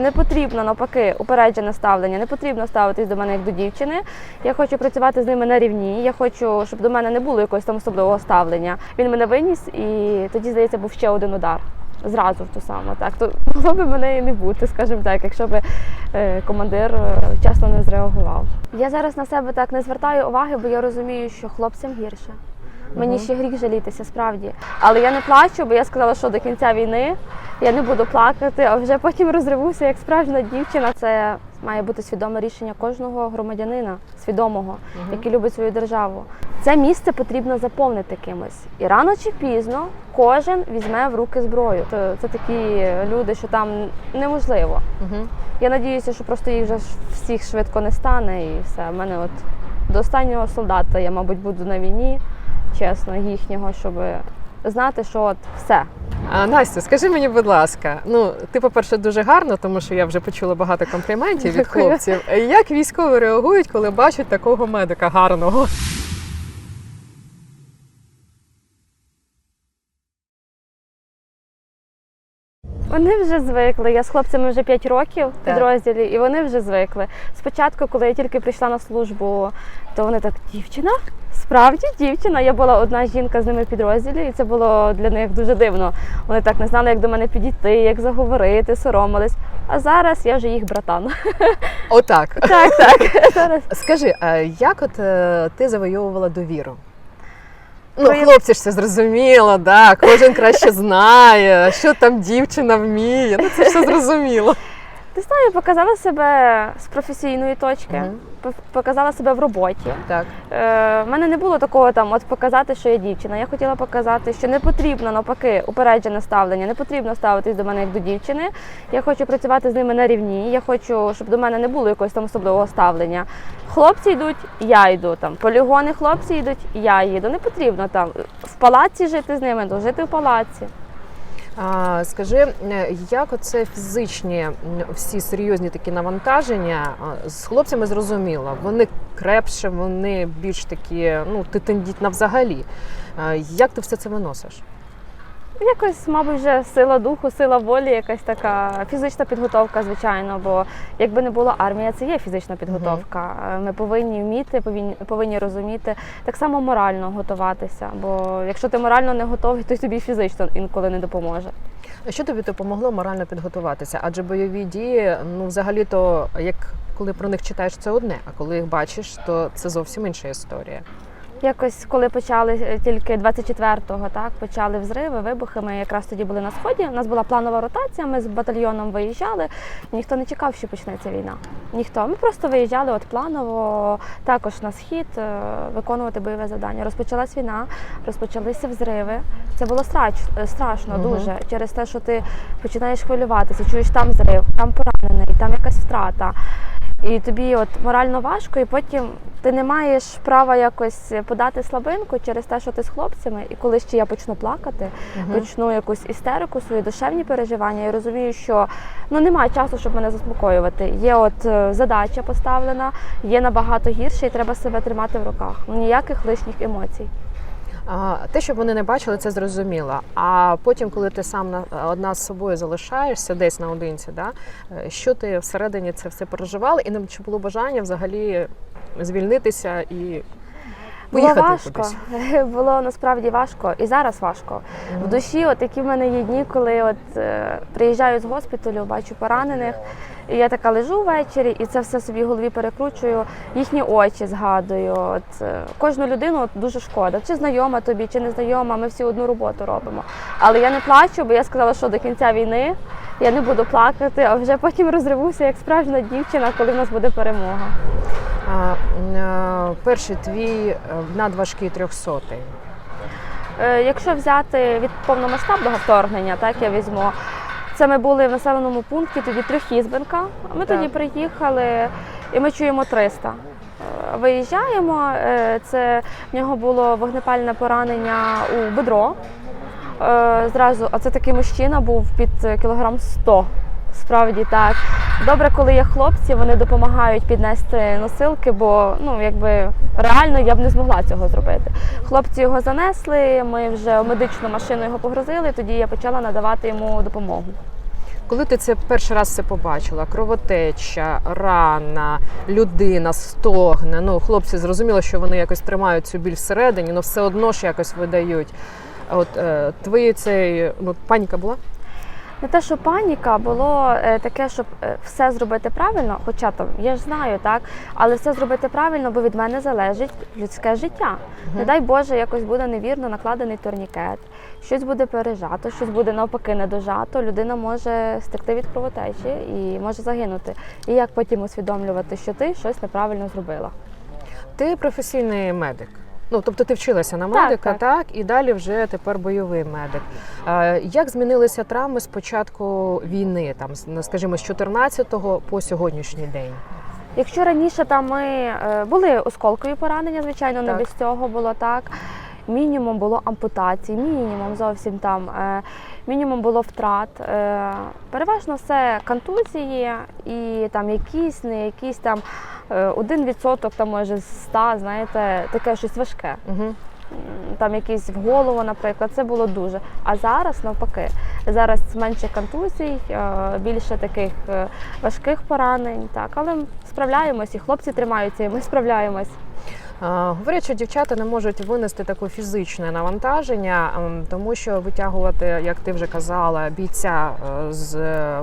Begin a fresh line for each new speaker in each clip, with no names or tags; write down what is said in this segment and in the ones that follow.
Не потрібно навпаки упереджене ставлення, не потрібно ставитись до мене як до дівчини. Я хочу працювати з ними на рівні. Я хочу, щоб до мене не було якогось там особливого ставлення. Він мене виніс, і тоді, здається, був ще один удар. Зразу в ту саму. Так, то могло б мене і не бути, скажімо так, якщо б е, командир е, вчасно не зреагував. Я зараз на себе так не звертаю уваги, бо я розумію, що хлопцям гірше. Мені ще гріх жалітися, справді. Але я не плачу, бо я сказала, що до кінця війни я не буду плакати, а вже потім розривуся як справжня дівчина. Це має бути свідоме рішення кожного громадянина, свідомого, який любить свою державу. Це місце потрібно заповнити кимось. І рано чи пізно кожен візьме в руки зброю. Це, це такі люди, що там неможливо. Я надіюся, що просто їх вже всіх швидко не стане, і все. У мене от до останнього солдата я, мабуть, буду на війні, чесно, їхнього, щоб знати, що от все.
А, Настя, скажи мені, будь ласка, ну ти, по-перше, дуже гарно, тому що я вже почула багато компліментів від
Дякую.
хлопців. Як військові реагують, коли бачать такого медика гарного?
Вони вже звикли. Я з хлопцями вже 5 років в
Так.
підрозділі, і вони вже звикли. Спочатку, коли я тільки прийшла на службу, то вони так, дівчина? Справді дівчина. Я була одна жінка з ними в підрозділі, і це було для них дуже дивно. Вони так не знали, як до мене підійти, як заговорити, соромились. А зараз я вже їх братан.
Отак.
Так, так. Зараз
Скажи, а як от е, ти завойовувала довіру? Ну, хлопці ж це зрозуміло, да, кожен краще знає, що там дівчина вміє. Ну це все зрозуміло.
ти знаю, показала себе з професійної точки, показала себе в роботі.
Так.
Е, в мене не було такого там, от показати, що я дівчина. Я хотіла показати, що не потрібно навпаки упереджене ставлення, не потрібно ставитись до мене як до дівчини. Я хочу працювати з ними на рівні. Я хочу, щоб до мене не було якогось там особливого ставлення. Хлопці йдуть, я йду там. Полігони хлопці йдуть, я їду. Не потрібно там в палаці жити з ними, то жити в палаці.
Скажи, е, як оце фізичні всі серйозні такі навантаження з хлопцями зрозуміло, вони крепше, вони більш такі, ну, тендітна взагалі. Як ти все це виносиш?
Якось, мабуть, вже сила духу, сила волі, якась така фізична підготовка, звичайно. Бо якби не була армія, це є фізична підготовка. Е, Ми повинні вміти, повинні, повинні розуміти, так само морально готуватися. Бо якщо ти морально не готовий, то й тобі фізично інколи не допоможе.
А Що тобі допомогло морально підготуватися? Адже бойові дії, ну взагалі-то, як коли про них читаєш, це одне, а коли їх бачиш, то це зовсім інша історія.
Якось коли почали е, тільки 24-го, так почали взриви, вибухи. Ми якраз тоді були на сході. У нас була планова ротація. Ми з батальйоном виїжджали. Ніхто не чекав, що почнеться війна. Ніхто. Ми просто виїжджали от планово також на схід е, виконувати бойове завдання. Розпочалась війна, розпочалися взриви. Це було страч, е, страшно
Мгм.
дуже через те, що ти починаєш хвилюватися, чуєш там взрив, там поранений, там якась втрата. І тобі от морально важко, і потім ти не маєш права якось подати слабинку через те, що ти з хлопцями. І коли ще я почну плакати, почну якусь істерику, свої душевні переживання, я розумію, що ну немає часу, щоб мене заспокоювати. Є от е, задача поставлена, є набагато гірше, і треба себе тримати в руках. Ну ніяких лишніх емоцій.
Те, щоб вони не бачили, це зрозуміло. А потім, коли ти сам на одна з собою залишаєшся десь наодинці, да, е, що ти всередині це все переживала, і не чи було бажання взагалі звільнитися і
Було важко,
кудись?
було насправді важко, і зараз важко. В душі, от які в мене є дні, коли от е, приїжджаю з госпіталю, бачу поранених, і я така лежу ввечері, і це все собі в голові перекручую, їхні очі згадую. От е, кожну людину от, дуже шкода. Чи знайома тобі, чи не знайома, ми всі одну роботу робимо. Але я не плачу, бо я сказала, що до кінця війни я не буду плакати, а вже потім розривуся як справжня дівчина, коли в нас буде перемога.
А, е, перший твій е, надважкий трьохсотий.
Якщо взяти від повномасштабного вторгнення, так я візьму. Це ми були в населеному пункті, тоді Трьохізбенка. Ми
Так.
тоді приїхали і ми чуємо 300. Е, Виїжджаємо. е, Це в нього було вогнепальне поранення у бедро. Е, Зразу, а це такий мужчина був під кілограм 100. Справді так. Добре, коли є хлопці, вони допомагають піднести носилки, бо ну якби реально я б не змогла цього зробити. Хлопці його занесли, ми вже медичну машину його погрузили. Тоді я почала надавати йому допомогу.
Коли ти це перший раз це побачила, кровотеча, рана, людина стогне. Ну, хлопці зрозуміло, що вони якось тримають цю біль всередині, але все одно ж якось видають. От е, твої цей ну, паніка була?
Не те, що паніка, було е, таке, щоб е, все зробити правильно, хоча там я ж знаю, так, але все зробити правильно, бо від мене залежить людське життя. Не дай Боже, якось буде невірно накладений турнікет, щось буде пережато, щось буде навпаки недожато. Людина може стекти від кровотечі і може загинути. І як потім усвідомлювати, що ти щось неправильно зробила?
Ти професійний медик. Ну, тобто ти вчилася на медика,
так.
так, і далі вже тепер бойовий медик. Як змінилися травми з початку війни, там, скажімо, з 14-го по сьогоднішній день?
Якщо раніше там ми е, були осколкові поранення, звичайно, не без цього було так. Мінімум було ампутацій, мінімум зовсім там, е, мінімум було втрат. Е, Переважно все контузії і там якісь, не якісь там е, один відсоток, там може з ста, знаєте, таке щось важке.
Угу.
Там якісь в голову, наприклад, це було дуже. А зараз навпаки, зараз менше контузій, більше таких важких поранень. Так, але справляємось, і хлопці тримаються, і ми справляємось.
Говорять, що дівчата не можуть винести таке фізичне навантаження, ем, тому що витягувати, як ти вже казала, бійця е, з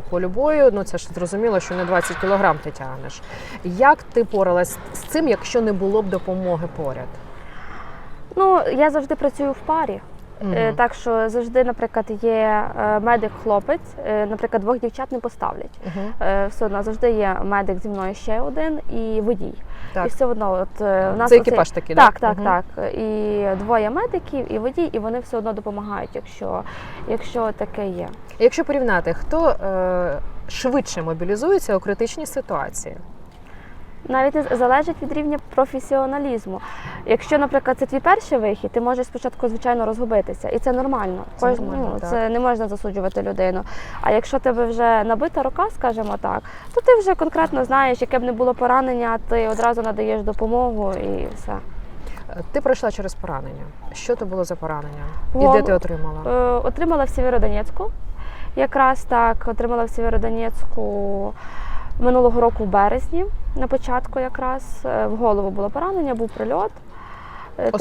полю бою, ну це ж зрозуміло, що не 20 кілограм ти тягнеш. Як ти поралась з цим, якщо не було б допомоги поряд?
Ну, я завжди працюю в парі. Е, Так що завжди, наприклад, є е, медик-хлопець, е, наприклад, двох дівчат не поставлять. Е, Все одно завжди є медик зі мною ще один і водій.
Так.
І все одно, от е, у нас
Це
оцей-
екіпаж такий,
Так, так,
Мгм.
так. І двоє медиків, і водій, і вони все одно допомагають, якщо, якщо таке є.
Якщо порівняти, хто е, швидше мобілізується у критичній ситуації?
Навіть не залежить від рівня професіоналізму. Якщо, наприклад, це твій перший вихід, ти можеш спочатку, звичайно, розгубитися, і це нормально.
Це
Кож-
нормально,
ну,
так.
це не можна засуджувати людину. А якщо тебе вже набита рука, скажімо так, то ти вже конкретно знаєш, яке б не було поранення, ти одразу надаєш допомогу і все.
Е, Ти пройшла через поранення. Що це було за поранення? І
Гол-
де ти отримала?
Е, Отримала в Сєвєродонецьку. Якраз так, отримала в Сєвєродонецьку минулого року в березні, на початку якраз Е, в голову було поранення, був прильот. Е, так.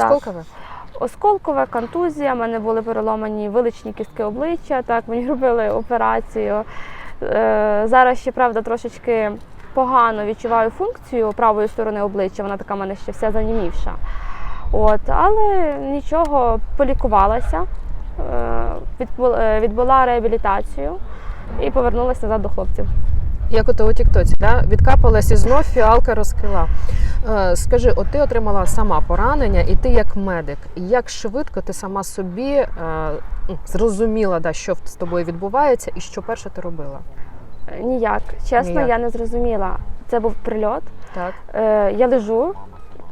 Осколкове?
Контузія, в мене були переломані виличні кістки обличчя, так, мені робили операцію. Е, Зараз ще, правда, трошечки погано відчуваю функцію правої сторони обличчя, вона така в мене ще вся занімівша. От, але нічого, полікувалася, відбу- відбула реабілітацію і повернулася назад до хлопців.
Як ото у Тіктоці, да? відкапалась і знов фіалка розкрила. Е, скажи, от ти отримала сама поранення, і ти як медик, як швидко ти сама собі е, ну, зрозуміла, да, що з тобою відбувається, і що перше ти робила?
Е, Ніяк. Чесно,
Ніяк.
я не зрозуміла. Це був прильот.
Так.
Е, я лежу,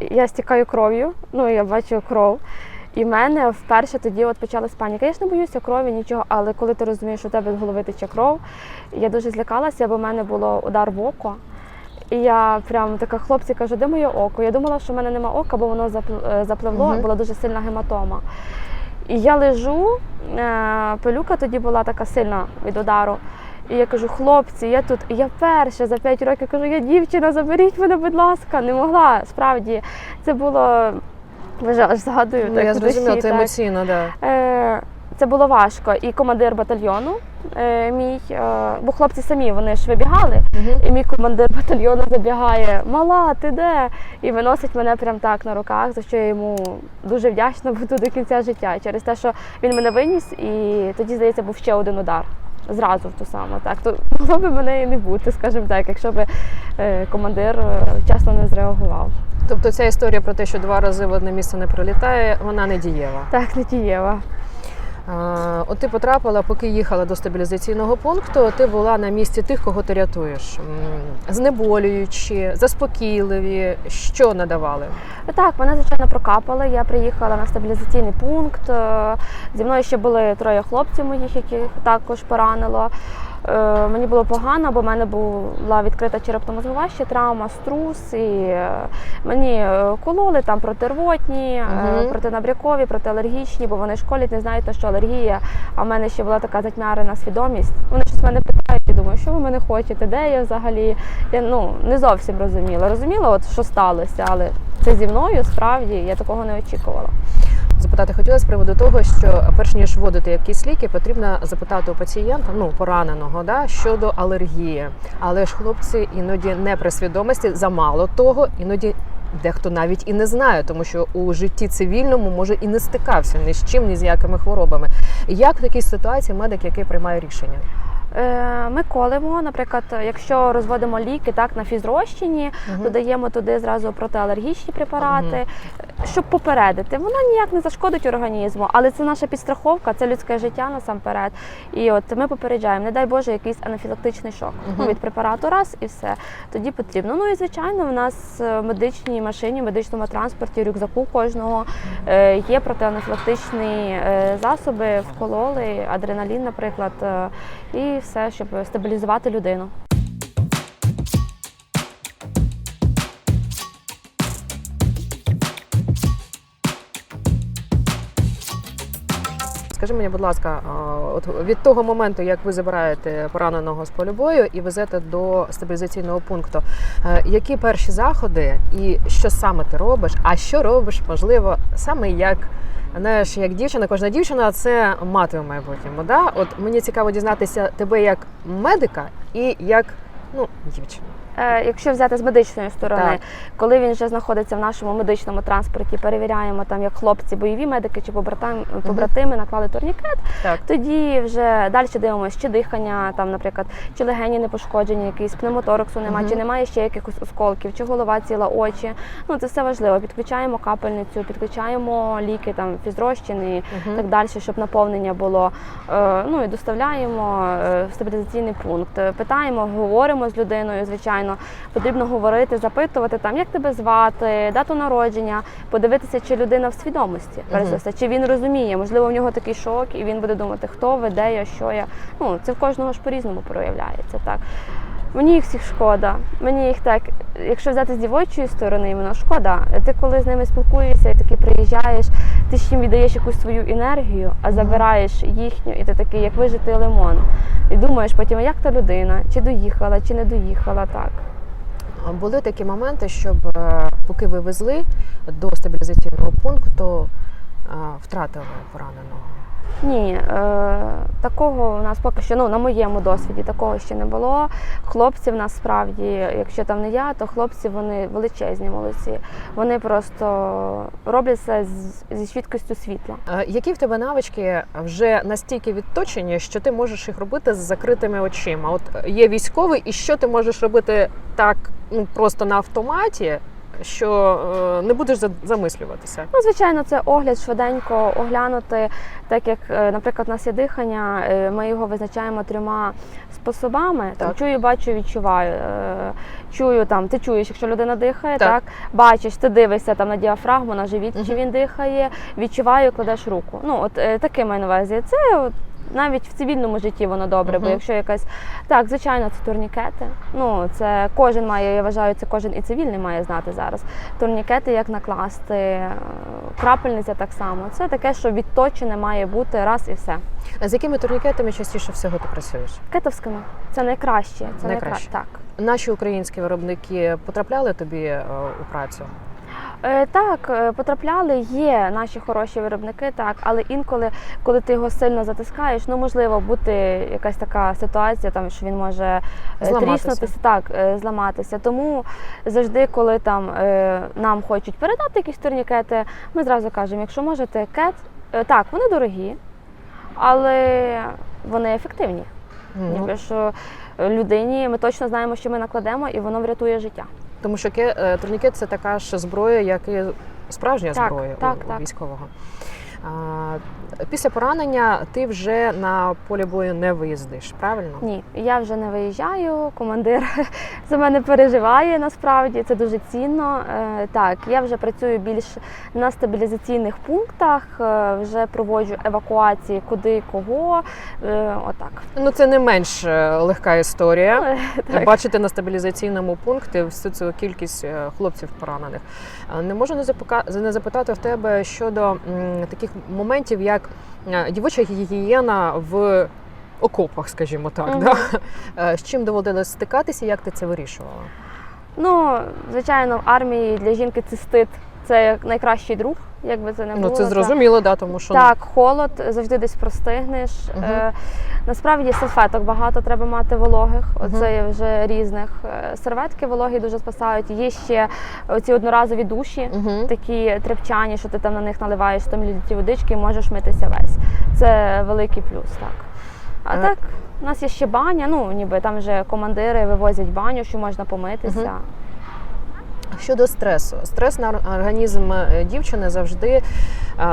я стікаю кров'ю, ну я бачу кров. І в мене вперше тоді от почалась паніка. Я ж не боюся крові, нічого, але коли ти розумієш, що у тебе з голови тече кров, я дуже злякалася, бо в мене було удар в око. І я прям така хлопці кажу, де моє око? Я думала, що в мене нема ока, бо воно е, запливло,
Мгм.
була дуже сильна гематома. І я лежу, е, пилюка тоді була така сильна від удару. І я кажу, хлопці, я тут, я перша за 5 років кажу, я дівчина, заберіть мене, будь ласка, не могла. Справді, це було. Вже згадую.
Ну,
так,
я зрозуміла, це
так.
емоційно, да.
Е, Це було важко. І командир батальйону е, мій, е, бо хлопці самі вони ж вибігали,
Угу.
і мій командир батальйону забігає: Мала, ти де? І виносить мене прям так на руках, за що я йому дуже вдячна буду до кінця життя. Через те, що він мене виніс, і тоді, здається, був ще один удар. Зразу в ту саму. Так, то могло би мене і не бути, скажімо так, якщо б е, командир е, вчасно не зреагував.
Тобто ця історія про те, що два рази в одне місце не прилітає, вона не дієва.
Так, не дієва.
А, От ти потрапила, поки їхала до стабілізаційного пункту, ти була на місці тих, кого ти рятуєш. Знеболюючі, заспокійливі, що надавали?
Так, мене звичайно прокапали. Я приїхала на стабілізаційний пункт. Е, Зі мною ще були троє хлопців моїх, яких також поранило. Е, мені було погано, бо в мене була відкрита черепно-мозгова ще травма, струс, і е, мені е, кололи там протирвотні,
Мгм.
протинабрякові, протиалергічні, бо вони школять, не знають, на що алергія. А в мене ще була така затьмарена свідомість. Вони щось мене питають і думаю, що ви мене хочете, де я взагалі? Я ну не зовсім розуміла. Розуміла, от що сталося, але це зі мною справді я такого не очікувала.
Запитати хотіла з приводу того, що перш ніж вводити якісь ліки, потрібно запитати у пацієнта, ну пораненого, да, щодо алергії. Але ж хлопці іноді не при свідомості, замало того, іноді. Дехто навіть і не знає, тому що у житті цивільному може і не стикався ні з чим, ні з якими хворобами. Як в такій ситуації медик, який приймає рішення?
Е, Ми колемо, наприклад, якщо розводимо ліки так на фізрозчині,
Мгм.
додаємо туди зразу протиалергічні препарати, щоб попередити. Воно ніяк не зашкодить організму, але це наша підстраховка, це людське життя насамперед. І от ми попереджаємо, не дай Боже, якийсь анафілактичний шок. Ну, від препарату раз і все. Тоді потрібно. Ну і звичайно, в нас в медичній машині, в медичному транспорті, рюкзаку кожного е, є протианафілактичні засоби, вкололи, адреналін, наприклад, і все, щоб стабілізувати людину.
Скажи мені, будь ласка, от від того моменту, як ви забираєте пораненого з полю бою і везете до стабілізаційного пункту, е, які перші заходи і що саме ти робиш? А що робиш, можливо, саме як знаєш, як дівчина, кожна дівчина це мати в майбутньому. Да? От мені цікаво дізнатися тебе як медика і як ну, дівчину.
Е, Якщо взяти з медичної сторони,
Так.
коли він вже знаходиться в нашому медичному транспорті, перевіряємо там, як хлопці, бойові медики чи побратим, побратими наклали турнікет,
Так.
тоді вже далі дивимося, чи дихання, там, наприклад, чи легені не пошкоджені, якийсь пневмотораксу немає, чи немає ще якихось осколків, чи голова ціла, очі. Ну це все важливо. Підключаємо капельницю, підключаємо ліки, там фізрозчини і так далі, щоб наповнення було. Е, Ну і доставляємо е, в стабілізаційний пункт. Питаємо, говоримо з людиною, звичайно. Потрібно говорити, запитувати там, як тебе звати, дату народження, подивитися, чи людина в свідомості, перш за все, чи він розуміє, можливо, в нього такий шок, і він буде думати, хто ви, де я, що я. Ну це в кожного ж по-різному проявляється. Так мені їх всіх шкода. Мені їх так, якщо взяти з дівочої сторони, іменно шкода. Ти коли з ними спілкуєшся і таки приїжджаєш, ти ж їм віддаєш якусь свою енергію, а забираєш їхню, і ти такий, як вижитий лимон. І думаєш потім, як та людина, чи доїхала, чи не доїхала так.
Були такі моменти, щоб е, поки ви везли до стабілізаційного пункту, е, втратили пораненого.
Ні, е, такого у нас поки що ну на моєму досвіді такого ще не було. Хлопці в нас справді, якщо там не я, то хлопці вони величезні молодці. Вони просто роблять це з- зі швидкістю світла.
Е, Які в тебе навички вже настільки відточені, що ти можеш їх робити з закритими очима? От е, є військовий, і що ти можеш робити так, ну просто на автоматі, що е, не будеш замислюватися?
Ну, звичайно, це огляд швиденько оглянути, так як, е, наприклад, у нас є дихання, е, ми його визначаємо трьома способами. Там, чую, бачу, відчуваю. Чую там, ти чуєш, якщо людина дихає,
Так.
так, бачиш, ти дивишся там на діафрагму, на живіт, чи він дихає, відчуваю, кладеш руку. Ну, от таке маю на увазі. Це от, навіть в цивільному житті воно добре, бо якщо якась так, звичайно, це турнікети. Ну це кожен має, я вважаю, це кожен і цивільний має знати зараз. Турнікети, як накласти, е, крапельниця так само. Це таке, що відточене має бути раз і все.
А з якими турнікетами частіше всього ти працюєш?
Кетовськими це найкраще. Це
Найкраще.
найкраще. Так.
Наші українські виробники потрапляли тобі е, у працю?
Е, Так, е, потрапляли, є наші хороші виробники, так, але інколи, коли ти його сильно затискаєш, ну можливо бути якась така ситуація, там що він може е,
Зламатися.
тріснутися, так, зламатися. Тому завжди, коли там нам хочуть передати якісь турнікети, ми зразу кажемо, якщо можете кет, так, вони дорогі, але вони ефективні.
Ну,
Ніби що е, людині ми точно знаємо, що ми накладемо, і воно врятує життя.
Тому що е, турнікет це така ж зброя, як і справжня
Так,
зброя
так,
у, у
так.
військового. Після поранення ти вже на полі бою не виїздиш, правильно?
Ні, я вже не виїжджаю. Командир за мене переживає насправді. Це дуже цінно. Е, Так, я вже працюю більш на стабілізаційних пунктах, е, вже проводжу евакуації, куди кого. Е, Отак.
Ну це не менш легка історія.
Так.
Бачити на стабілізаційному пункті всю цю кількість хлопців поранених. Не можу не запитати в тебе щодо таких моментів, як е, дівоча гігієна в окопах, скажімо так.
Мгм.
Да? Е, З чим доводилось стикатися, як ти це вирішувала?
Ну, звичайно, в армії для жінки цистит це найкращий друг, як би це не було.
Ну це
так.
зрозуміло, да, тому що
Так, холод, завжди десь простигнеш.
Мгм.
Е, насправді салфеток багато треба мати вологих. Оце є вже різних. Е, Серветки вологі дуже спасають. Є ще оці одноразові душі,
Мгм.
такі тряпчані, що ти там на них наливаєш 100 мл водички і можеш митися весь. Це великий плюс, так. А
Е.
так, у нас є ще баня, ну ніби там вже командири вивозять баню, що можна помитися.
Мгм. Щодо стресу, стрес на організм е, дівчини завжди,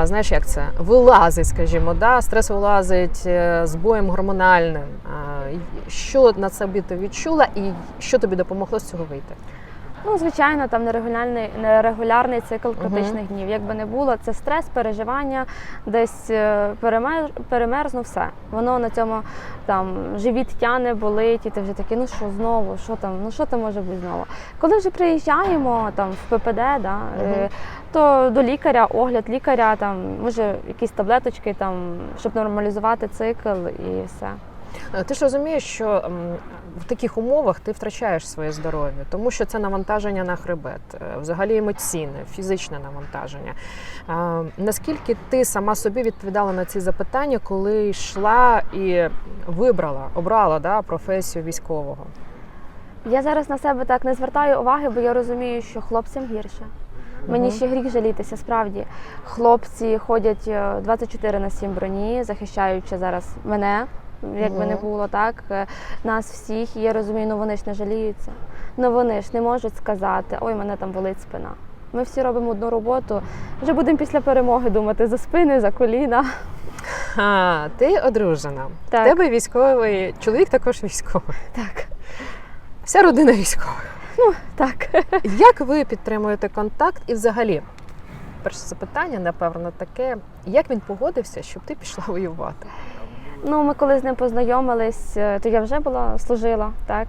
знаєш, як це вилазить, скажімо, да? стрес вилазить е, з боєм гормональним. Що на собі ти відчула, і що тобі допомогло з цього вийти?
Ну, звичайно, там нерегулярний, нерегулярний цикл критичних днів. Як би не було, це стрес, переживання, десь е, перемер, перемерзнув все. Воно на цьому там живіт тяне, болить, і ти вже такий, ну що знову, що там, ну що там може бути знову. Коли вже приїжджаємо там в ППД, да, е, то до лікаря, огляд лікаря, там може якісь таблеточки, там, щоб нормалізувати цикл і все.
Е, Ти ж розумієш, що в таких умовах ти втрачаєш своє здоров'я, тому що це навантаження на хребет, е, взагалі емоційне, фізичне навантаження. Наскільки ти сама собі відповідала на ці запитання, коли йшла і вибрала, обрала да, професію військового?
Я зараз на себе так не звертаю уваги, бо я розумію, що хлопцям гірше. Мені ще гріх жалітися, справді. Хлопці ходять е, 24 на 7 броні, захищаючи зараз мене, як би не було так, е, нас всіх. І я розумію, ну вони ж не жаліються. Ну вони ж не можуть сказати, ой, мене там болить спина. Ми всі робимо одну роботу. Вже будемо після перемоги думати за спини, за коліна.
А, ти одружена.
Так.
В тебе військовий, чоловік також військовий.
Так,
Вся родина військова.
так.
Як ви підтримуєте контакт і взагалі? Перше запитання, напевно, таке: як він погодився, щоб ти пішла воювати?
Ну, ми коли з ним познайомились, е, то я вже була служила, так.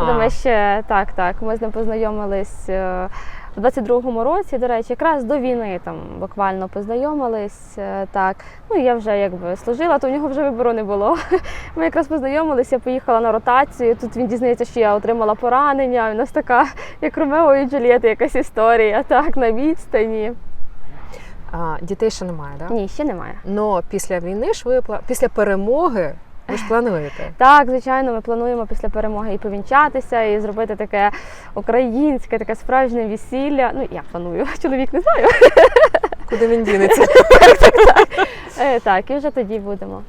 А,
Ми ще так, так. Ми з ним познайомились е, в 22-му році, до речі, якраз до війни там буквально познайомились. е, Так, ну я вже якби служила, то в нього вже вибору не було. Ми якраз познайомилися, я поїхала на ротацію. Тут він дізнається, що я отримала поранення. У нас така, як Ромео і Джульєта, якась історія, так, на відстані.
А, дітей ще немає, так? Да?
Ні, ще немає.
Но після війни ж ви після перемоги ви ж плануєте.
Так, звичайно, ми плануємо після перемоги і повінчатися, і зробити таке українське, таке справжнє весілля. Ну, я планую, чоловік не знаю.
Куди він дінеться?
Е, Так, і вже тоді будемо.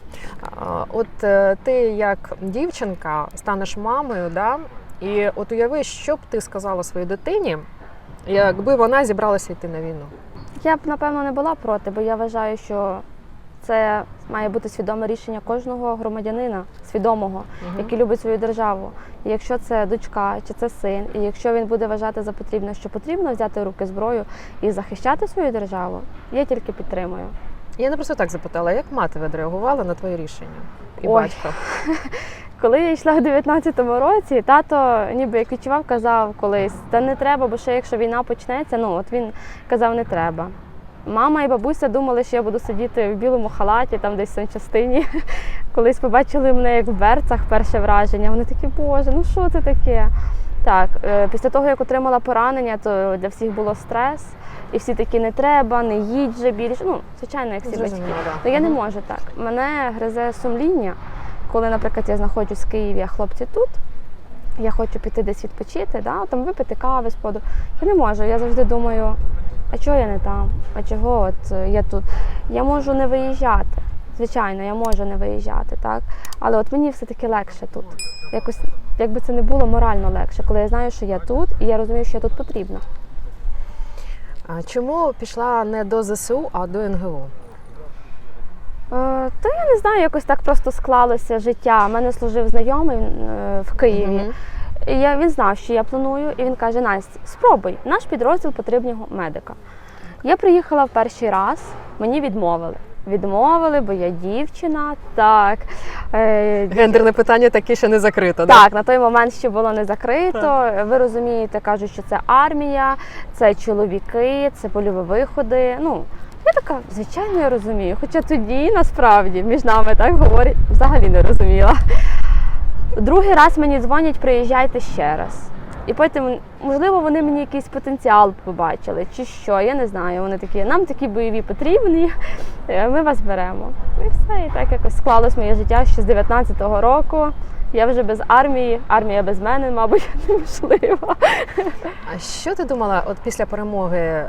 От е, ти як дівчинка станеш мамою, да? і от уяви, що б ти сказала своїй дитині, якби вона зібралася йти на війну.
Я б напевно не була проти, бо я вважаю, що це має бути свідоме рішення кожного громадянина, свідомого,
Мгм.
який любить свою державу. І якщо це дочка чи це син, і якщо він буде вважати за потрібне, що потрібно взяти в руки зброю і захищати свою державу, я тільки підтримую.
Я не просто так запитала, як мати відреагувала на твоє рішення? І
Ой.
батько.
Коли я йшла у 19-му році, тато ніби як відчував, казав колись, та не треба, бо ще якщо війна почнеться, ну от він казав, не треба. Мама і бабуся думали, що я буду сидіти в білому халаті, там десь в санчастині. Колись побачили мене як в берцах перше враження. Вони такі, боже, ну що це таке? Так, е, після того, як отримала поранення, то для всіх було стрес. І всі такі не треба, не їдь вже більше. Ну, звичайно, як всі батьки. Ну я не можу так. Мене гризе сумління, коли, наприклад, я знаходжусь в Києві, а хлопці тут. Я хочу піти десь відпочити, да? там випити кави з поду. Я не можу. Я завжди думаю, а чого я не там? А чого от е, я тут? Я можу не виїжджати. Звичайно, я можу не виїжджати, так? Але от мені все-таки легше тут. Якось, якби це не було морально легше, коли я знаю, що я тут, і я розумію, що я тут потрібна.
А чому пішла не до ЗСУ, а до НГУ?
Та я не знаю, якось так просто склалося життя. У мене служив знайомий е, в Києві. І я, він знав, що я планую, і він каже: Настя, спробуй, наш підрозділ потрібного медика. Я приїхала в перший раз, мені відмовили. Відмовили, бо я дівчина. Так. Е,
Гендерне питання таке ще не закрито. да?
так, на той момент ще було не закрито. Ви розумієте, кажуть, що це армія, це чоловіки, це польові виходи. Ну, я така, звичайно, я розумію. Хоча тоді насправді між нами так говорять, взагалі не розуміла. Другий раз мені дзвонять, приїжджайте ще раз. І потім, можливо, вони мені якийсь потенціал побачили, чи що, я не знаю. Вони такі, нам такі бойові потрібні, е, ми вас беремо. І все, і так якось склалось моє життя ще з 19-го року. Я вже без армії, армія без мене, мабуть, неможлива.
А що ти думала, от після перемоги, е,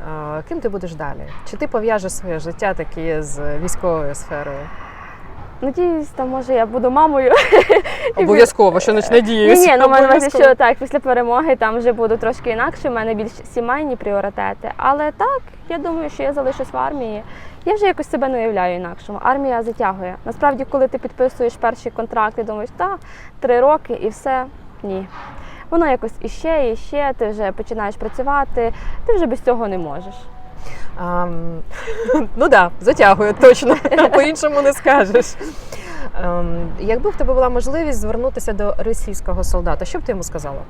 ким ти будеш далі? Чи ти пов'яжеш своє життя таке з військовою сферою?
Надіюсь, там може я буду мамою.
Обов'язково, що не надіюсь.
Ні, ні, ну мене що так, після перемоги там вже буду трошки інакше, в мене більш сімейні пріоритети. Але так, я думаю, що я залишусь в армії. Я вже якось себе не уявляю інакшому. Армія затягує. Насправді, коли ти підписуєш перший контракт, ти думаєш, та три роки і все. Ні. Воно якось іще, і ще, ти вже починаєш працювати, ти вже без цього не можеш.
Ам, ну так, да, затягує, точно. По-іншому не скажеш. Ем, якби в тебе була можливість звернутися до російського солдата, що б ти йому сказала?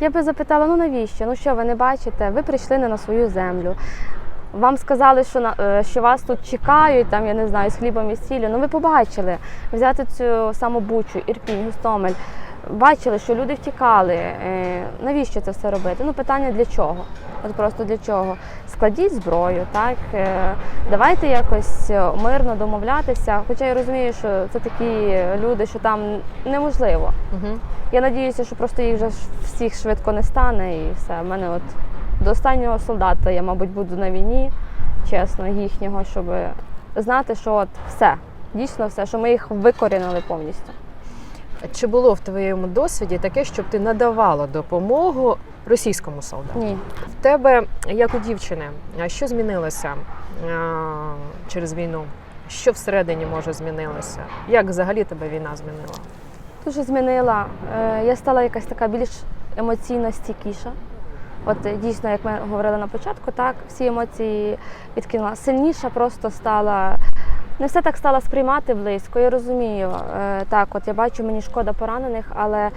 Я би запитала, ну навіщо? Ну що ви не бачите? Ви прийшли не на свою землю. Вам сказали, що на е, що вас тут чекають, там я не знаю, з хлібом і сіллю. Ну ви побачили взяти цю саму бучу, Ірпінь, Гостомель. Бачили, що люди втікали. Е, навіщо це все робити? Ну питання для чого? От просто для чого? Складіть зброю, так е, давайте якось мирно домовлятися. Хоча я розумію, що це такі люди, що там неможливо.
Угу.
Я надіюся, що просто їх вже всіх швидко не стане і все. У мене от до останнього солдата я, мабуть, буду на війні, чесно, їхнього, щоб знати, що от все, дійсно все, що ми їх викорінили повністю.
Чи було в твоєму досвіді таке, щоб ти надавала допомогу російському солдату?
Ні.
В тебе, як у дівчини, що змінилося а, через війну? Що всередині може змінилося? Як взагалі тебе війна змінила?
Дуже змінила. Е, Я стала якась така більш емоційно стійкіша. От е, дійсно, як ми говорили на початку, так всі емоції відкинула. Сильніша просто стала. Не все так стала сприймати близько. Я розумію. е, Так, от я бачу, мені шкода поранених, але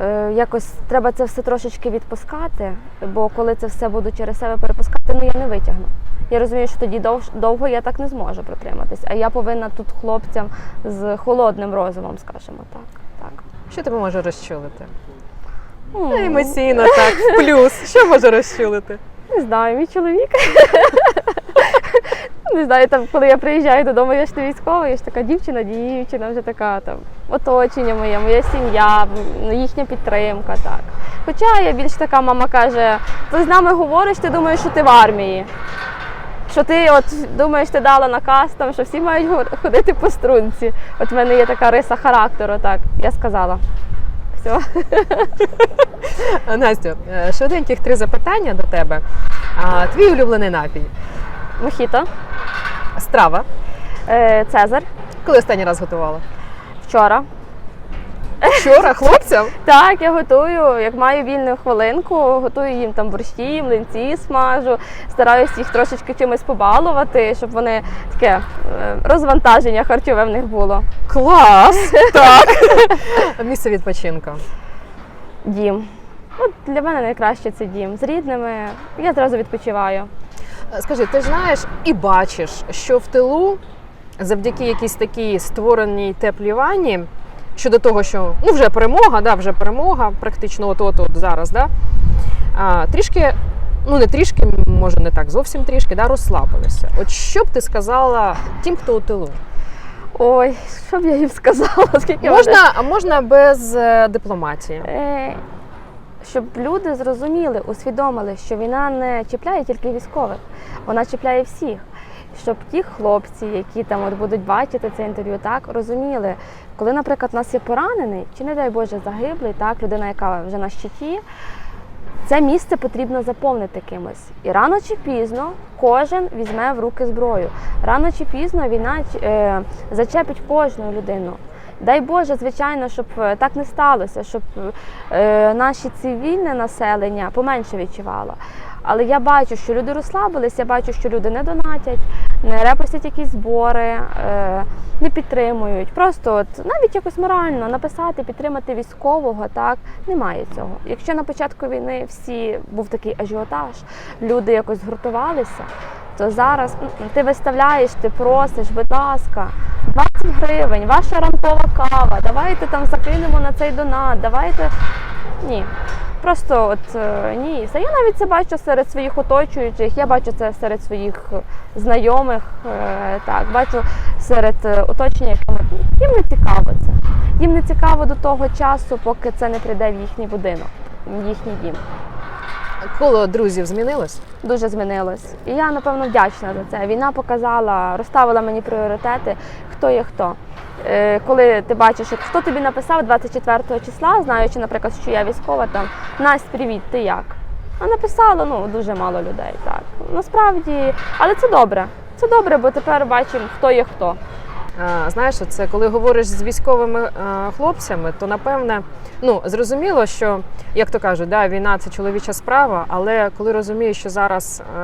е, якось треба це все трошечки відпускати, бо коли це все буду через себе перепускати, ну я не витягну. Я розумію, що тоді довж, довго я так не зможу протриматись. А я повинна тут хлопцям з холодним розумом, скажімо так. так.
Що тебе може розчулити?
М,
Емоційно, так, в плюс. Що може розчулити?
Не знаю, мій чоловік. Не знаю, там, коли я приїжджаю додому, я ж не військова, я ж така дівчина, дівчина, вже така там оточення моє, моя сім'я, їхня підтримка. так. Хоча я більш така мама каже, ти з нами говориш, ти думаєш, що ти в армії. Що ти от думаєш, ти дала наказ, там, що всі мають ходити по струнці. От в мене є така риса характеру, так. Я сказала. Все.
Настю, е, швиденьких три запитання до тебе. А, твій улюблений напій?
Мохіто,
Страва.
е, Цезар,
Коли останній раз готувала?
вчора.
Вчора хлопцям?
Так, я готую, як маю вільну хвилинку, готую їм там борщі, млинці смажу, стараюся їх трошечки чимось побалувати, щоб вони таке е, розвантаження харчове в них було.
Клас! Так. Місце відпочинку.
Дім. От для мене найкраще це дім. З рідними я зразу відпочиваю.
Скажи, ти знаєш і бачиш, що в тилу завдяки якійсь такій створеній теплій ванні, щодо того, що ну вже перемога, да, вже перемога, практично от от, зараз, да, а, трішки, ну не трішки, може не так, зовсім трішки, да, розслабилися. От що б ти сказала тим, хто у тилу?
Ой, що б я їм сказала? Скільки
Можна, а можна без е, дипломатії.
Е, Щоб люди зрозуміли, усвідомили, що війна не чіпляє тільки військових, вона чіпляє всіх. Щоб ті хлопці, які там от будуть бачити це інтерв'ю, так розуміли, коли, наприклад, у нас є поранений, чи не дай Боже загиблий, так людина, яка вже на щиті, це місце потрібно заповнити кимось. І рано чи пізно кожен візьме в руки зброю. Рано чи пізно війна е, зачепить кожну людину. Дай Боже, звичайно, щоб е, так не сталося, щоб е, наші цивільне населення поменше відчувало. Але я бачу, що люди розслабились, я бачу, що люди не донатять, не репостять якісь збори, е, не підтримують. Просто от навіть якось морально написати, підтримати військового, так немає цього. Якщо на початку війни всі був такий ажіотаж, люди якось згуртувалися, то зараз ти виставляєш, ти просиш, будь ласка, 20 гривень, ваша ранкова кава, давайте там закинемо на цей донат, давайте. Ні. Просто от е, ні. Я навіть це бачу серед своїх оточуючих, я бачу це серед своїх знайомих, е, так, бачу серед е, оточення, яким їм не цікаво це. Їм не цікаво до того часу, поки це не прийде в їхній будинок, в їхній дім.
Коло друзів змінилось?
Дуже змінилось. І я напевно вдячна за це. Війна показала, розставила мені пріоритети, хто є хто. Е, Коли ти бачиш, хто тобі написав 24 числа, знаючи, наприклад, що я військова, там Настя, привіт, ти як? А написало ну дуже мало людей. Так насправді, але це добре. Це добре, бо тепер бачимо, хто є хто.
Знаєш, це коли говориш з військовими е, хлопцями, то напевне, ну зрозуміло, що як то кажуть, да, війна це чоловіча справа, але коли розумієш, що зараз е,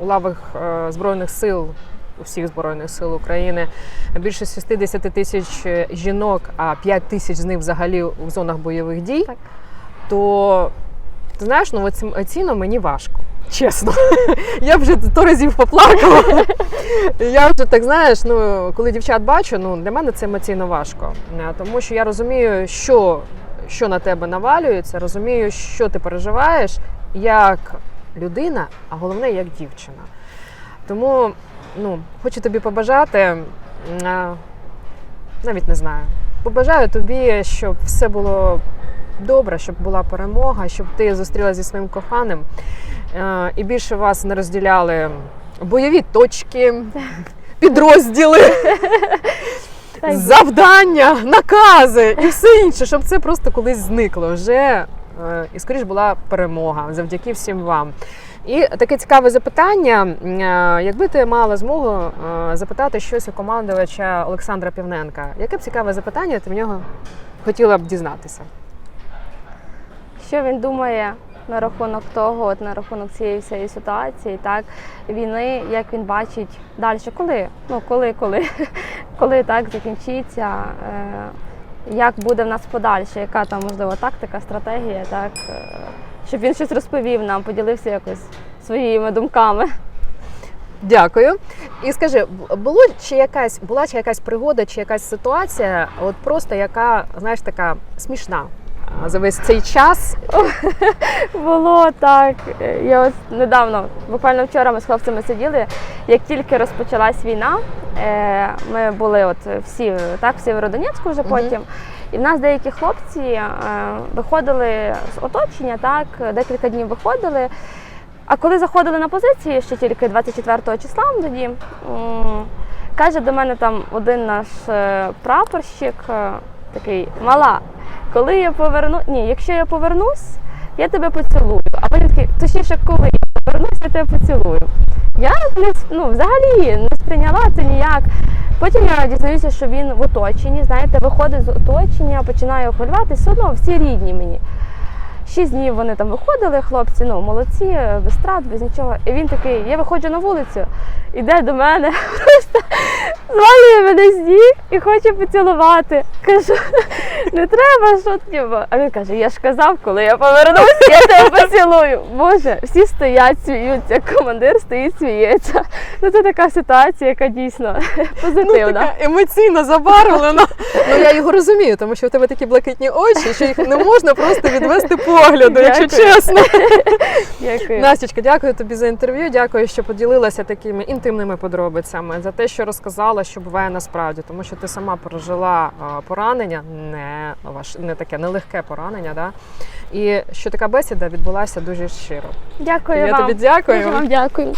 у лавах е, збройних сил. У всіх збройних сил України більше 60 тисяч жінок, а 5 тисяч з них взагалі в зонах бойових дій.
Так.
То ти знаєш, ну от емоційно мені важко. Чесно, я вже сто разів поплакала. Я вже так знаєш, ну коли дівчат бачу, ну для мене це емоційно важко. Е, Тому що я розумію, що, що на тебе навалюється, розумію, що ти переживаєш як людина, а головне як дівчина. Тому ну, хочу тобі побажати, е, навіть не знаю. Побажаю тобі, щоб все було добре, щоб була перемога, щоб ти зустрілася зі своїм коханим е, і більше вас не розділяли бойові точки, підрозділи, завдання, накази і все інше, щоб це просто колись зникло вже. е, І скоріш була перемога завдяки всім вам. І таке цікаве запитання. е, Якби ти мала змогу запитати щось у командувача Олександра Півненка, яке б цікаве запитання ти в нього хотіла б дізнатися?
Що він думає на рахунок того, от на рахунок цієї всієї ситуації, так війни, як він бачить далі, коли? Ну коли, коли, коли так закінчиться, е, як буде в нас подальше, яка там можливо тактика, стратегія, так е, щоб він щось розповів нам, поділився якось своїми думками.
Дякую. І скажи, було чи якась була чи якась пригода, чи якась ситуація, от просто яка, знаєш, така смішна за весь цей час?
Було так. Я ось недавно, буквально вчора ми з хлопцями сиділи. Як тільки розпочалась війна, е, ми були от всі так, в Сєвєродонецьку вже потім. І в нас деякі хлопці е, виходили з оточення, так, декілька днів виходили. А коли заходили на позиції, ще тільки 24 числа тоді, каже до мене там один наш е, прапорщик, такий мала, коли я поверну, ні, якщо я повернусь, я тебе поцілую. А він такий, точніше, коли я повернусь, я тебе поцілую. Я не ну, взагалі не сприйняла це ніяк. Потім я дізнаюся, що він в оточенні, знаєте, виходить з оточення, починає хвилюватися, все одно всі рідні мені. Шість днів вони там виходили, хлопці, ну молодці, без страт, без нічого. І він такий, я виходжу на вулицю, іде до мене, просто звалює мене з ніг і хоче поцілувати. Кажу, не треба, що. А він каже, я ж казав, коли я повернусь, я тебе поцілую. Боже, всі стоять, сміються, командир стоїть, сміється. Ну це така ситуація, яка дійсно позитивна.
така емоційно забарвлена. ну я його розумію, тому що у тебе такі блакитні очі, що їх не можна просто відвести погляду, якщо чесно.
Дякую.
Настічка, дякую тобі за інтерв'ю. Дякую, що поділилася такими інтимними подробицями за те, що розказала, що буває насправді, тому що ти сама пережила поранення, не ваш не таке нелегке поранення. Да? І що така бесіда відбулася дуже щиро.
Дякую
Я
вам.
тобі дякую.
Дуже вам дякую.